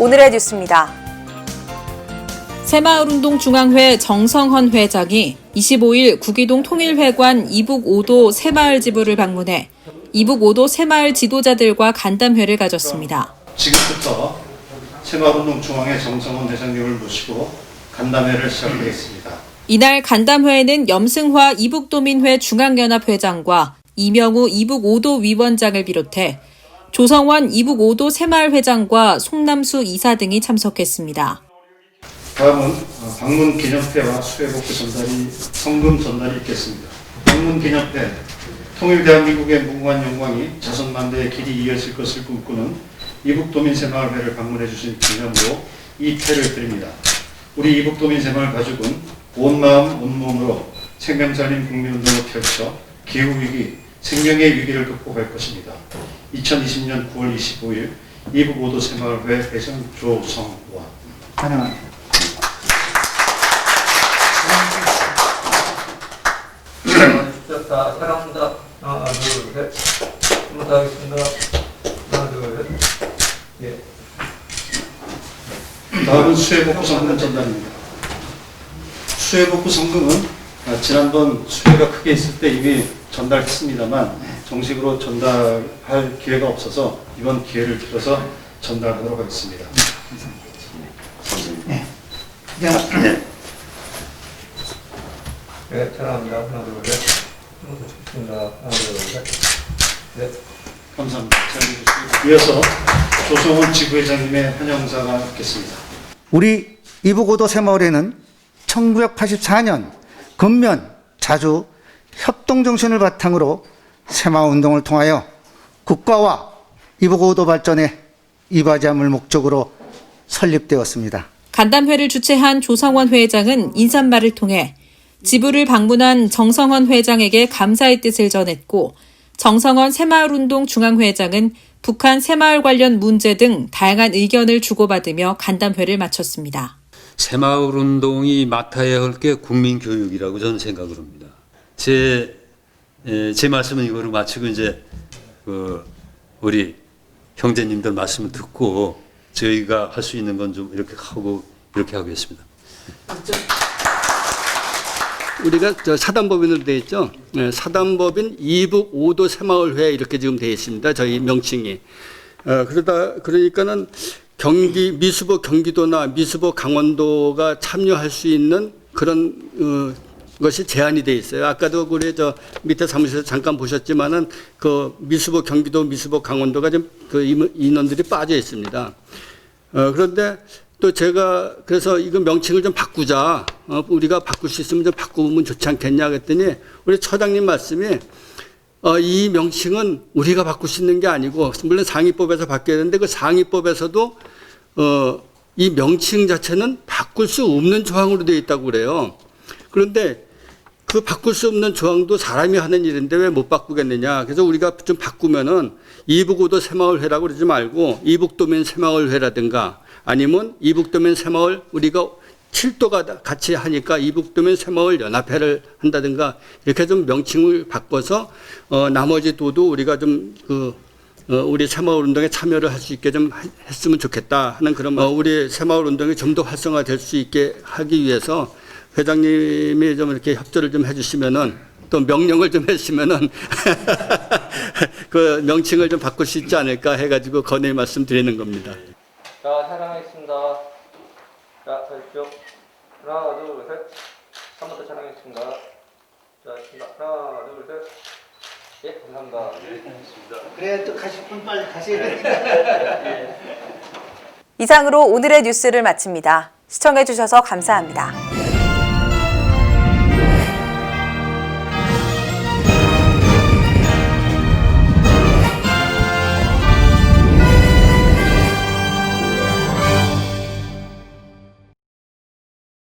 오늘의 뉴스입니다. 새마을운동 중앙회 정성헌 회장이 25일 구기동 통일회관 이북 5도 새마을 지부를 방문해 이북 5도 새마을 지도자들과 간담회를 가졌습니다. 지금부터 새마을운동 중앙회 정성원 회장님을 모시고 간담회를 시작하겠습니다. 이날 간담회에는 염승화 이북도민회 중앙연합회장과 이명우 이북 5도 위원장을 비롯해 조성원 이북 5도 새마을 회장과 송남수 이사 등이 참석했습니다. 다음은 어, 방문 기념회와 수혜복구 전달이 성금 전달이 있겠습니다. 방문 기념회 통일 대한민국의 무궁한 영광이 자손만대의 길이 이어질 것을 꿈꾸는 이북도민 새마을회를 방문해 주신 기념으로 이 패를 드립니다. 우리 이북도민 새마을 가족은 온 마음 온 몸으로 생명살림 국민운동을 펼쳐 기후위기, 생명의 위기를 극복할 것입니다. 2020년 9월 25일 이북 5도 새마을회 회장 조성원 환영합니다. 자, 사랑합니다. 하나, 둘, 셋. 한번 더 하겠습니다. 하나, 둘, 셋. 예. 다음은 수해복구 성금 전달입니다. 수해복구 성금은 아, 지난번 수해가 크게 있을 때 이미 전달했습니다만 정식으로 전달할 기회가 없어서 이번 기회를 빌어서 전달하도록 하겠습니다. 네. 자, 예, 사랑합니다. 하나, 둘, 셋. 찍겠습니다. 하나, 둘, 셋. 네. 감사합니다. 이어서 조성원 지부회장님의 환영사가 있겠습니다. 우리 이북오도 새마을에는 1984년 근면 자주 협동 정신을 바탕으로 새마을 운동을 통하여 국가와 이북오도 발전에 이바지함을 목적으로 설립되었습니다. 간담회를 주최한 조성원 회장은 인사말을 통해 지부를 방문한 정성원 회장에게 감사의 뜻을 전했고 정성원 새마을운동 중앙회장은 북한 새마을 관련 문제 등 다양한 의견을 주고받으며 간담회를 마쳤습니다. 새마을 운동이 맡아야 할 게 국민 교육이라고 저는 생각을 합니다. 제, 에, 제 말씀은 이거로 마치고 이제 그 우리 형제님들 말씀을 듣고 저희가 할 수 있는 건 좀 이렇게 하고 이렇게 하겠습니다. 우리가 저 사단법인으로 되어 있죠. 네, 사단법인 이북 5도 새마을회 이렇게 지금 되어 있습니다. 저희 명칭이. 어, 그러다 그러니까는 경기 미수보 경기도나 미수보 강원도가 참여할 수 있는 그런 어, 것이 제한이 돼 있어요. 아까도 우리 저 밑에 사무실에서 잠깐 보셨지만은 그 미수보 경기도 미수보 강원도가 좀 그 인원들이 빠져 있습니다. 어, 그런데 또 제가 그래서 이거 명칭을 좀 바꾸자. 어, 우리가 바꿀 수 있으면 좀 바꾸면 좋지 않겠냐 그랬더니 우리 처장님 말씀이 어, 이 명칭은 우리가 바꿀 수 있는 게 아니고 물론 상위법에서 바뀌어야 되는데 그 상위법에서도 어, 이 명칭 자체는 바꿀 수 없는 조항으로 되어 있다고 그래요. 그런데 그 바꿀 수 없는 조항도 사람이 하는 일인데 왜 못 바꾸겠느냐. 그래서 우리가 좀 바꾸면은 이북오도 새마을회라고 그러지 말고 이북도민 새마을회라든가 아니면 이북도민 새마을 우리가 칠도가 같이 하니까 이북도민 새마을 연합회를 한다든가 이렇게 좀 명칭을 바꿔서 어 나머지 도도 우리가 좀그 어, 우리 새마을 운동에 참여를 할 수 있게 좀 하- 했으면 좋겠다 하는 그런 어, 우리 새마을 운동이 좀 더 활성화될 수 있게 하기 위해서 회장님이 좀 이렇게 협조를 좀 해주시면은 또 명령을 좀 해주시면은 그 명칭을 좀 바꿀 수 있지 않을까 해가지고 건의 말씀 드리는 겁니다. 자, 촬영하겠습니다. 자, 서십시오. 하나, 둘, 셋. 한 번 더 촬영하겠습니다. 자. 하나, 둘, 셋. 예, 감사합니다. 그래야 또 가실 분 빨리 가셔야 되니까. 이상으로 오늘의 뉴스를 마칩니다. 시청해주셔서 감사합니다.